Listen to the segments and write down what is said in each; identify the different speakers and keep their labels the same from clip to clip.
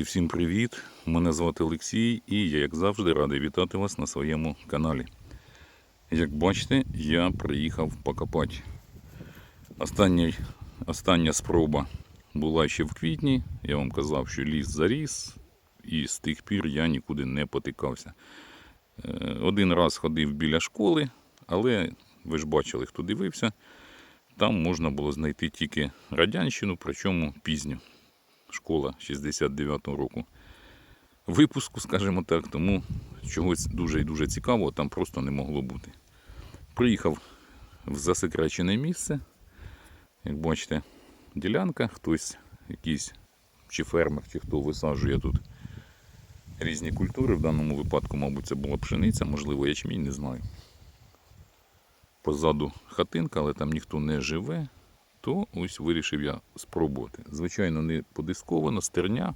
Speaker 1: Друзі, всім привіт! Мене звати Олексій і я, як завжди, радий вітати вас на своєму каналі. Як бачите, я приїхав покопати. Останній, остання спроба була ще в квітні. Я вам казав, що ліс заріс, і з тих пір я нікуди не потикався. Е, Один раз ходив біля школи, але ви ж бачили, хто дивився, там можна було знайти тільки радянщину, причому пізню школа 69-го року випуску, скажімо так, тому чогось дуже і дуже цікавого там просто не могло бути. Приїхав в засекречене місце. Як бачите, ділянка, хтось якийсь чи фермер, чи хто висаджує тут різні культури. В даному випадку, мабуть, це була пшениця, можливо, ячмінь, не знаю. Позаду хатинка, але там ніхто не живе то ось вирішив я спробувати. Звичайно, не подисковано, стерня.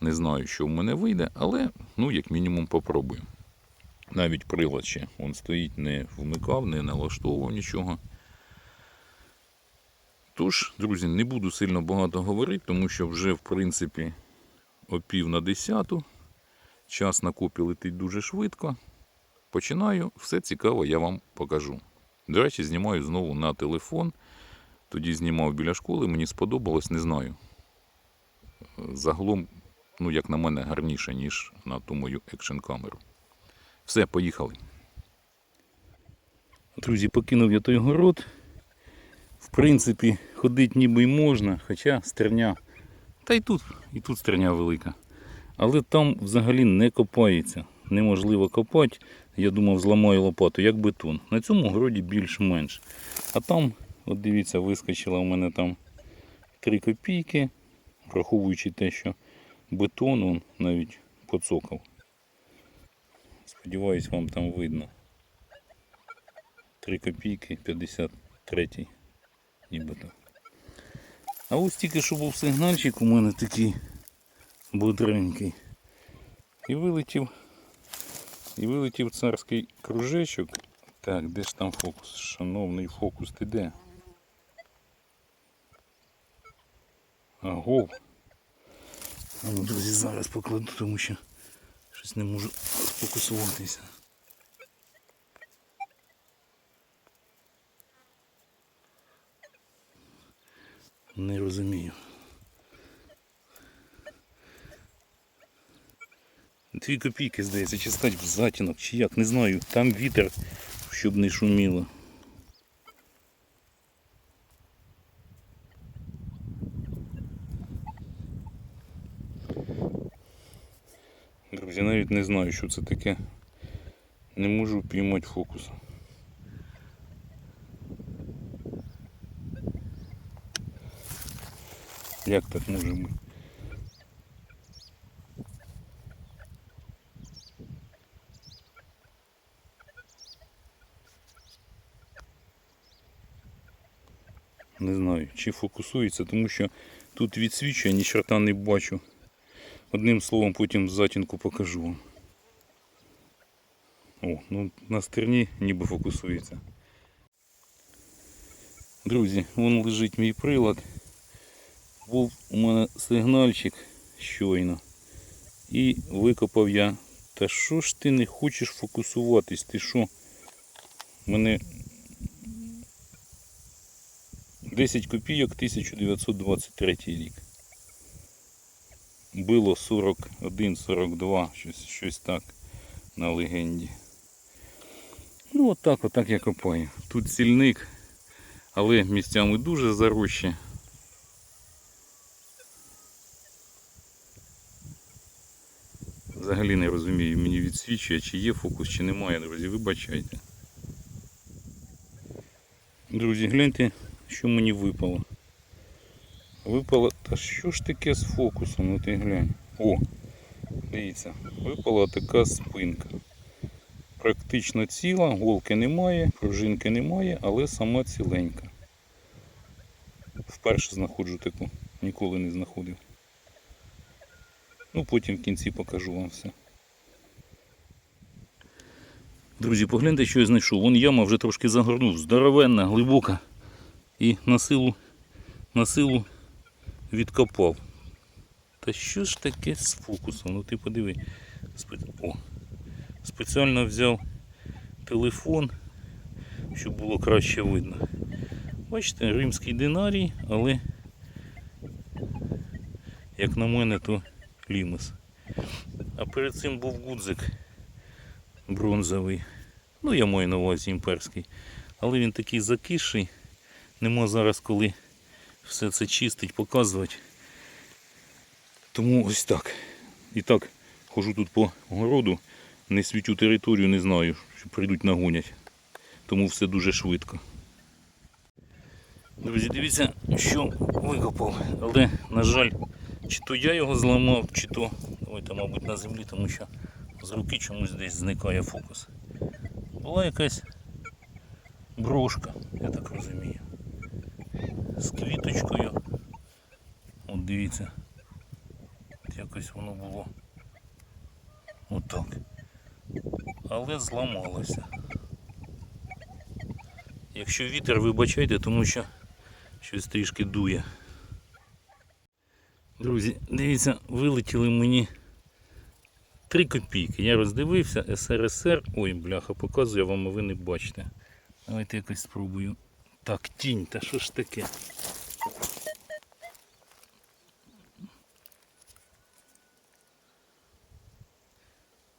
Speaker 1: Не знаю, що в мене вийде, але, ну, як мінімум, попробую. Навіть прилад ще він стоїть, не вмикав, не налаштовував нічого. Тож, друзі, не буду сильно багато говорити, тому що вже, в принципі, о пів на десяту. Час на копі летить дуже швидко. Починаю, все цікаво я вам покажу. До речі, знімаю знову на телефон. Тоді знімав біля школи, мені сподобалось, не знаю. Загалом, ну, як на мене, гарніше, ніж на ту мою екшн камеру. Все, поїхали. Друзі, покинув я той город. В принципі, ходити ніби й можна, хоча стерня. Та й тут, і тут стерня велика. Але там взагалі не копається. Неможливо копати. Я думав, зламаю лопату, як бетон. На цьому городі більш-менш. А там От дивіться, вискочила у мене там 3 копійки, враховуючи те, що бетон он навіть поцокав. Сподіваюсь, вам там видно. 3 копійки 53 нібито. А ось тільки що був сигнальчик у мене такий бодренький. І вилетів. І вилетів царський кружечок. Так, де ж там фокус? Шановний фокус, ти де? Аго. А ну, друзі, зараз покладу, тому що щось не можу сфокусуватися. Не розумію. Дві копійки, здається, чи стать в затінок, чи як, не знаю. Там вітер, щоб не шуміло. Друзі, навіть не знаю, що це таке. Не можу піймати фокус. Як так може бути? Не знаю, чи фокусується, тому що тут відсвічує, ні чорта не бачу. Одним словом, потім затінку покажу вам. О, ну на стерні ніби фокусується. Друзі, вон лежить мій прилад. Був у мене сигнальчик щойно. І викопав я. Та що ж ти не хочеш фокусуватись? Ти що? Мене 10 копійок 1923 рік. Було 41-42, щось, щось так на легенді. Ну отак, отак я копаю. Тут сільник, але місцями дуже зарощі. Взагалі не розумію, мені відсвічує, чи є фокус, чи немає, друзі, вибачайте. Друзі, гляньте, що мені випало. Випало, та що ж таке з фокусом, ну ти глянь. О, дивіться, випала така спинка. Практично ціла, голки немає, пружинки немає, але сама ціленька. Вперше знаходжу таку, ніколи не знаходив. Ну потім в кінці покажу вам все. Друзі, погляньте, що я знайшов. Вон яма вже трошки загорнув, здоровенна, глибока. І на силу, на силу відкопав. Та що ж таке з фокусом? Ну ти подиви. О, спеціально взяв телефон, щоб було краще видно. Бачите, римський динарій, але, як на мене, то лімес. А перед цим був гудзик бронзовий. Ну, я маю на увазі імперський. Але він такий закисший. Нема зараз коли все це чистить, показувати. Тому ось так. І так, хожу тут по городу, не світю територію, не знаю, що прийдуть нагонять. Тому все дуже швидко. Друзі, дивіться, що викопав. Але, на жаль, чи то я його зламав, чи то. Давайте, мабуть, на землі, тому що з руки чомусь десь зникає фокус. Була якась брошка, я так розумію. З квіточкою. От дивіться. Якось воно було. Отак. Але зламалося. Якщо вітер, вибачайте, тому що щось трішки дує. Друзі, дивіться, вилетіли мені 3 копійки. Я роздивився СРСР. Ой, бляха, показую вам, а ви не бачите. Давайте якось спробую. Так, тінь, та що ж таке?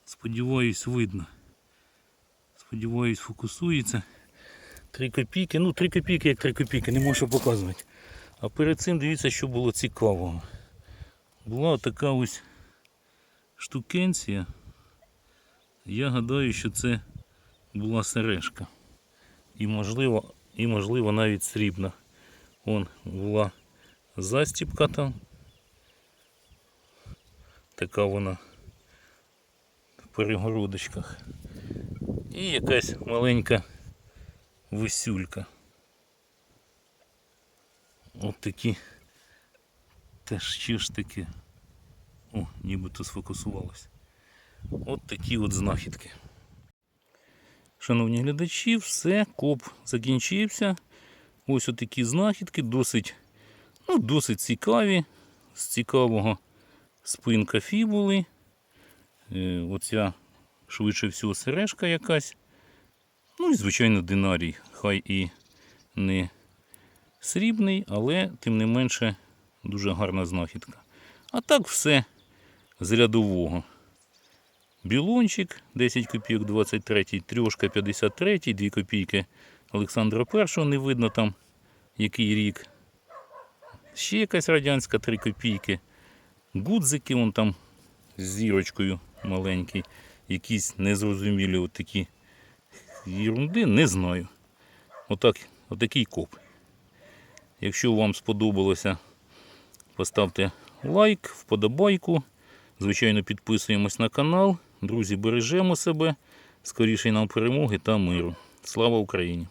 Speaker 1: Сподіваюсь, видно. Сподіваюсь, фокусується. 3 копійки. Ну, 3 копійки як 3 копійки, не можу показувати. А перед цим дивіться, що було цікавого. Була така ось штукенція. Я гадаю, що це була сережка. І можливо, і можливо навіть срібна. Вон була застіпка там. Така вона в перегородочках. І якась маленька висюлька. От такі. Та що ж таке? О, нібито сфокусувалось. От такі от знахідки. Шановні глядачі, все, коп закінчився. Ось отакі знахідки, досить, ну, досить цікаві. З цікавого спинка фібули. Е, оця швидше всього сережка якась. Ну і, звичайно, динарій. Хай і не срібний, але тим не менше дуже гарна знахідка. А так все з рядового. Білончик 10 копійок 23, трьошка 53, 2 копійки Олександра І, не видно там який рік. Ще якась радянська 3 копійки. Гудзики вон там з зірочкою маленький. Якісь незрозумілі от такі ерунди, не знаю. Отак, отакий коп. Якщо вам сподобалося, поставте лайк, вподобайку. Звичайно, підписуємось на канал. Друзі, бережемо себе. Скоріше нам перемоги та миру. Слава Україні!